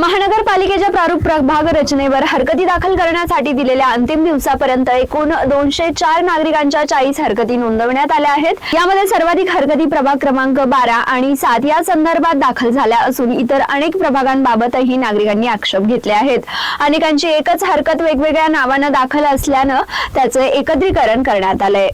महानगरपालिकेच्या प्रारूप प्रभाग रचनेवर हरकती दाखल करण्यासाठी दिलेल्या अंतिम दिवसापर्यंत एकूण दोनशे चार नागरिकांच्या चाळीस हरकती नोंदवण्यात आल्या आहेत. यामध्ये सर्वाधिक हरकती प्रभाग क्रमांक बारा आणि सात या संदर्भात दाखल झाल्या असून इतर अनेक प्रभागांबाबतही नागरिकांनी आक्षेप घेतले आहेत. अनेकांची एकच हरकत वेगवेगळ्या नावानं दाखल असल्यानं त्याचे एकत्रीकरण करण्यात आलंय.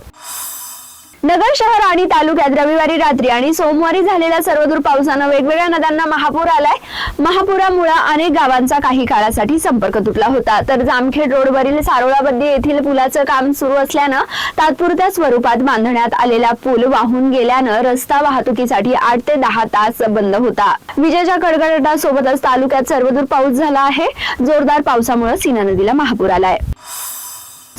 नगर शहर आणि तालुक्यात रविवारी रात्री आणि सोमवारी झालेल्या सर्वदूर पावसानं वेगवेगळ्या नद्यांना महापूर आलाय. महापुरामुळे अनेक गावांचा काही काळासाठी संपर्क तुटला होता. तर जामखेड रोडवरील सारोळाबद्दी येथील पुलाचं काम सुरू असल्यानं तात्पुरत्या स्वरूपात बांधण्यात आलेला पूल वाहून गेल्यानं रस्ता वाहतुकीसाठी आठ ते दहा तास बंद होता. विजेच्या कडकडाटासोबतच तालुक्यात सर्वदूर पाऊस झाला आहे. जोरदार पावसामुळे सीना नदीला महापूर आलाय.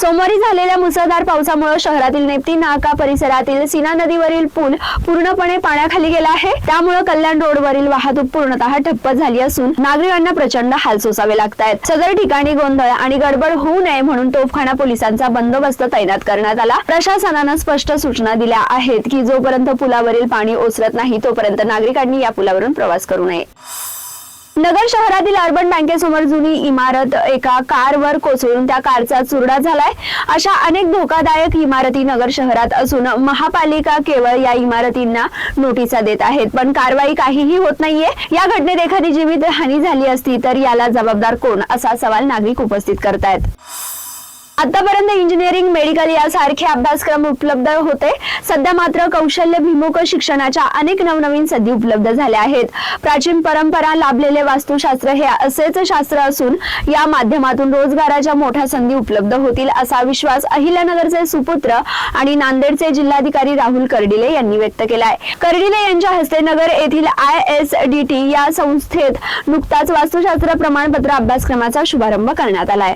सोमवारी झालेल्या मुसळधार पावसामुळे शहरातील नेप्ती नाका परिसरातील सीना नदीवरील पूल पूर्णपणे पाण्याखाली गेला आहे. त्यामुळे कल्याण रोडवरील वाहतूक पूर्णतः ठप्प झाली असून नागरिकांना प्रचंड हाल सोसावे लागत आहेत सदर ठिकाणी गोंधळ आणि गडबड होऊ नये म्हणून तोफखाना पोलिसांचा बंदोबस्त तैनात करण्यात आला. प्रशासनानं स्पष्ट सूचना दिल्या आहेत की जोपर्यंत पुलावरील पाणी ओसरत नाही तोपर्यंत नागरिकांनी या पुलावरून प्रवास करू नये. नगर शहरातील अर्बन बँकेसमोर जुनी इमारत एका कारवर कोसळून त्या कारचा चुरडा झालाय. अशा अनेक धोकादायक इमारती नगर शहरात असून महापालिका केवळ या इमारतींना नोटिसा देत आहेत. पण कारवाई काहीही होत नाहीये. या घटनेत एखादी जीवित हानी झाली असती तर याला जबाबदार कोण? असा सवाल नागरिक उपस्थित करतायत. आतापर्यंत इंजिनिअरिंग मेडिकल यासारखे अभ्यासक्रम उपलब्ध होते. सध्या मात्र कौशल्यभिमुख शिक्षणाच्या अनेक नवनवीन संधी उपलब्ध झाल्या आहेत. प्राचीन परंपरा लाभलेले वास्तुशास्त्र हे असेच शास्त्र असून या माध्यमातून रोजगाराच्या मोठ्या संधी उपलब्ध होतील असा विश्वास अहिल्यानगरचे सुपुत्र आणि नांदेडचे जिल्हाधिकारी राहुल कर्डिले यांनी व्यक्त केलाय. कर्डिले यांच्या हस्ते नगर येथील आय एस डी टी या संस्थेत नुकताच वास्तुशास्त्र प्रमाणपत्र अभ्यासक्रमाचा शुभारंभ करण्यात आलाय.